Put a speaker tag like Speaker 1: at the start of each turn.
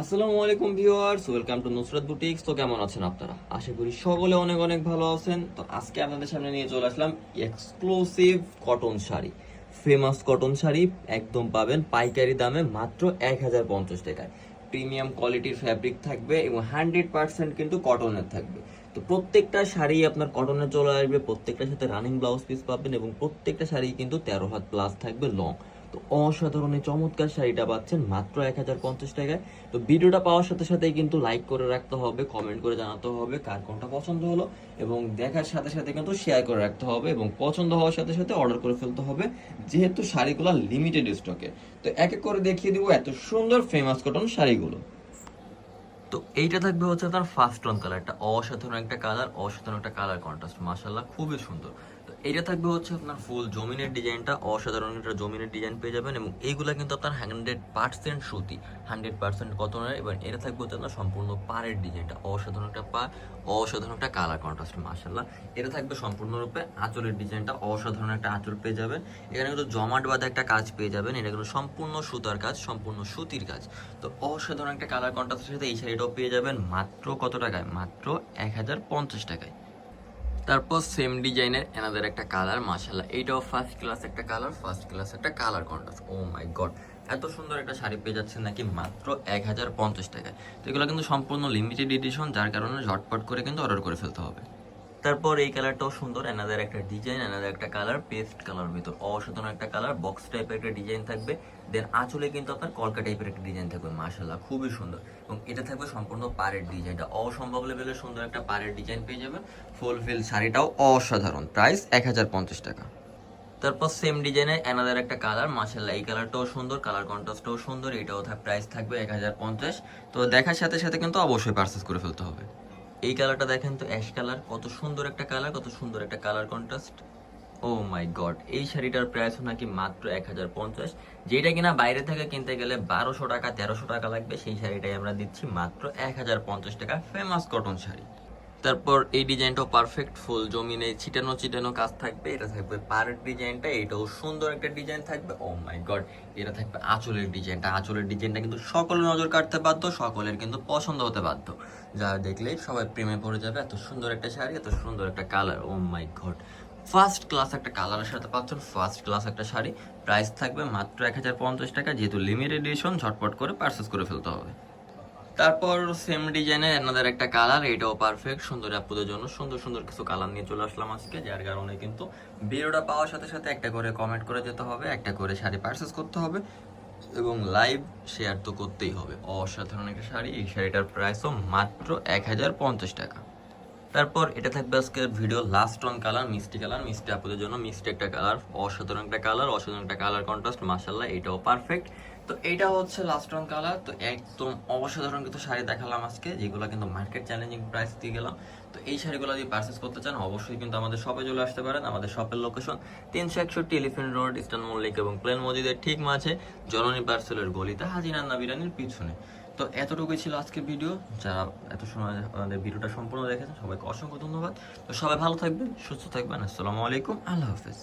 Speaker 1: আসসালামু আলাইকুম viewers, welcome to Nusrat boutiques. তো কেমন আছেন আপনারা? আশা করি সকলে অনেক অনেক ভালো আছেন। তো আজকে আপনাদের সামনে নিয়ে চলে আসলাম exclusive cotton sari. Famous cotton sari একদম পাবেন পাইকারি দামে মাত্র এক হাজার পঞ্চাশ টাকায়। প্রিমিয়াম কোয়ালিটির ফ্যাব্রিক থাকবে এবং হান্ড্রেড পার্সেন্ট কিন্তু কটনের থাকবে। তো প্রত্যেকটা শাড়ি আপনার কটনে চলে আসবে, প্রত্যেকটার সাথে রানিং ব্লাউজ পিস পাবেন এবং প্রত্যেকটা শাড়ি কিন্তু তেরো হাত প্লাস থাকবে লং তো অসাধারণ চমৎকার শাড়িটা পাচ্ছেন, মাত্র এক হাজার পঞ্চাশ টাকায়। তো ভিডিওটা পাওয়ার সাথে সাথেই কিন্তু লাইক করে রাখতে হবে কমেন্ট করে জানাতে হবে, কার কোনটা পছন্দ হলো, এবং দেখার সাথে সাথে কিন্তু শেয়ার করে রাখতে হবে, এবং পছন্দ হওয়ার সাথে সাথে অর্ডার করে ফেলতে হবে, যেহেতু শাড়িগুলো লিমিটেড স্টকে তো এক এক করে দেখিয়ে দিব এত সুন্দর ফেমাস কটন শাড়িগুলো। তো এইটা থাকবে হচ্ছে তার ফার্স্ট টোন কালারটা অসাধারণ একটা কালার অসাধারণ একটা কালার কন্ট্রাস্ট মাশাল্লাহ খুবই সুন্দর। তো এইটা থাকবে হচ্ছে আপনার ফুল জমিনের ডিজাইনটা অসাধারণ একটা জমিনের ডিজাইন পেয়ে যাবেন এবং এইগুলা কিন্তু আপনার হান্ড্রেড পার্সেন্ট সুতি। হান্ড্রেড পার্সেন্ট কটনের এবং এটা থাকবে হচ্ছে আপনার সম্পূর্ণ পাড়ের ডিজাইনটা অসাধারণ একটা পা, অসাধারণ একটা কালার কন্ট্রাস্ট মাশাল্লাহ এটা থাকবে সম্পূর্ণরূপে আঁচলের ডিজাইনটা অসাধারণ একটা আঁচল পেয়ে যাবেন। এখানে কিন্তু জমাট বাঁধা একটা কাজ পেয়ে যাবেন। এটা কিন্তু সম্পূর্ণ সুতার কাজ, সম্পূর্ণ সুতির কাজ। তো অসাধারণ একটা কালার কন্ট্রাস্টের সাথে এই শাড়িটাও পেয়ে যাবেন মাত্র কত টাকায়? মাত্র এক হাজার পঞ্চাশ টাকায়। তারপর সেম ডিজাইনের এনাদের একটা কালার মাসাল্লাহ এইটাও ফার্স্ট ক্লাস একটা কালার ফার্স্ট ক্লাস একটা colour contrast oh my god এত সুন্দর একটা শাড়ি পেয়ে যাচ্ছেন নাকি মাত্র এক হাজার পঞ্চাশ টাকায়। তো এগুলো কিন্তু সম্পূর্ণ লিমিটেড এডিশন যার কারণে ঝটপট করে কিন্তু অর্ডার করে ফেলতে হবে। তারপর এই কালারটাও সুন্দর এনাদের একটা ডিজাইন এনাদের একটা কালার পেস্ট কালার ভিতর, অসাধারণ একটা কালার বক্স টাইপের একটা ডিজাইন থাকবে। দেন আঁচলে কিন্তু আপনার কলকা টাইপের একটা ডিজাইন থাকবে মাশাল্লাহ খুবই সুন্দর। এবং এটা থাকবে সম্পূর্ণ পাড়ের ডিজাইনটা অসম্ভব লেভেলের সুন্দর একটা পাড়ের ডিজাইন পেয়ে যাবেন। ফুল ফিল শাড়িটাও অসাধারণ। প্রাইস এক হাজার পঞ্চাশ টাকা। তারপর সেম ডিজাইনের এনাদের একটা কালার মাশাল্লাহ এই কালারটাও সুন্দর কালার কন্ট্রাস্টটাও সুন্দর, এটাও প্রাইস থাকবে এক হাজার পঞ্চাশ। তো দেখার সাথে সাথে কিন্তু অবশ্যই পারচেস করে ফেলতে হবে। এই কালারটা দেখেন তো অ্যাশ কালার কত সুন্দর একটা কালার কত সুন্দর একটা colour contrast oh my god এই শাড়িটার প্রাইস নাকি মাত্র এক হাজার পঞ্চাশ। যেটা কিনা বাইরে থেকে কিনতে গেলে বারোশো টাকা, তেরোশো টাকা লাগবে, সেই শাড়িটাই আমরা দিচ্ছি মাত্র এক হাজার পঞ্চাশ টাকা ফেমাস কটন শাড়ি। তারপর এই ডিজাইনটাও পারফেক্ট ফুল জমিনে ছিটানো ছিটানো কাজ থাকবে, এটা থাকবে পাড়ের ডিজাইনটা, এটাও সুন্দর একটা ডিজাইন থাকবে ও মাই গড এটা থাকবে আঁচলের ডিজাইনটা আঁচলের ডিজাইনটা কিন্তু সকলের নজর কাটতে বাধ্য, সকলের কিন্তু পছন্দ হতে বাধ্য। যা দেখলেই সবাই প্রেমে পড়ে যাবে, এত সুন্দর একটা শাড়ি, এত সুন্দর একটা colour oh my god first class একটা কালারের সাথে পাচ্ছেন ফার্স্ট ক্লাস একটা শাড়ি প্রাইস থাকবে মাত্র এক হাজার পঞ্চাশ টাকা, যেহেতু লিমিটেড এডিশন ঝটপট করে পারচেস করে ফেলতে হবে। তারপর সেম ডিজাইনের আপনাদের একটা কালার এটাও পারফেক্ট সুন্দর আপুদের জন্য। সুন্দর সুন্দর কিছু কালার নিয়ে চলে আসলাম আজকে, যার কারণে কিন্তু ভিডিওটা পাওয়ার সাথে সাথে একটা করে কমেন্ট করে যেতে হবে, একটা করে শাড়ি পারচেস করতে হবে, এবং লাইভ শেয়ার তো করতেই হবে। অসাধারণ একটা শাড়ি, এই শাড়িটার প্রাইসও মাত্র এক হাজার পঞ্চাশ টাকা। তারপর এটা থাকবে আজকের ভিডিও লাস্ট অন কালার মিষ্টি কালার মিষ্টি আপুদের জন্য মিষ্টি একটা কালার অসাধারণ একটা কালার অসাধারণ একটা কালার কন্ট্রাস্ট মাসাল্লাহ এটাও পারফেক্ট তো এটা হচ্ছে লাস্ট অন কালার তো একদম অসাধারণ কিছু শাড়ি দেখালাম আজকে, যেগুলো কিন্তু মার্কেট চ্যালেঞ্জিং প্রাইস দিয়ে গেলাম। তো এই শাড়িগুলো যদি পারচেস করতে চান, অবশ্যই কিন্তু আমাদের শপে চলে আসতে পারেন, আমাদের শপের লোকেশন তিনশো একষট্টি এলিফেন্ট রোড ইস্টার্ন মল্লিক এবং প্লেন মসজিদের ঠিক মাঝে জননী পার্সেলের গলিতে হাজিরান্না বিরানির পিছনে। তো এতটুকুই ছিল আজকের ভিডিও যারা এত সময় আমাদের ভিডিওটা সম্পূর্ণ দেখেছেন, সবাইকে অসংখ্য ধন্যবাদ। তো সবাই ভালো থাকবেন, সুস্থ থাকবেন। আসসালামু আলাইকুম। আল্লাহ হাফেজ।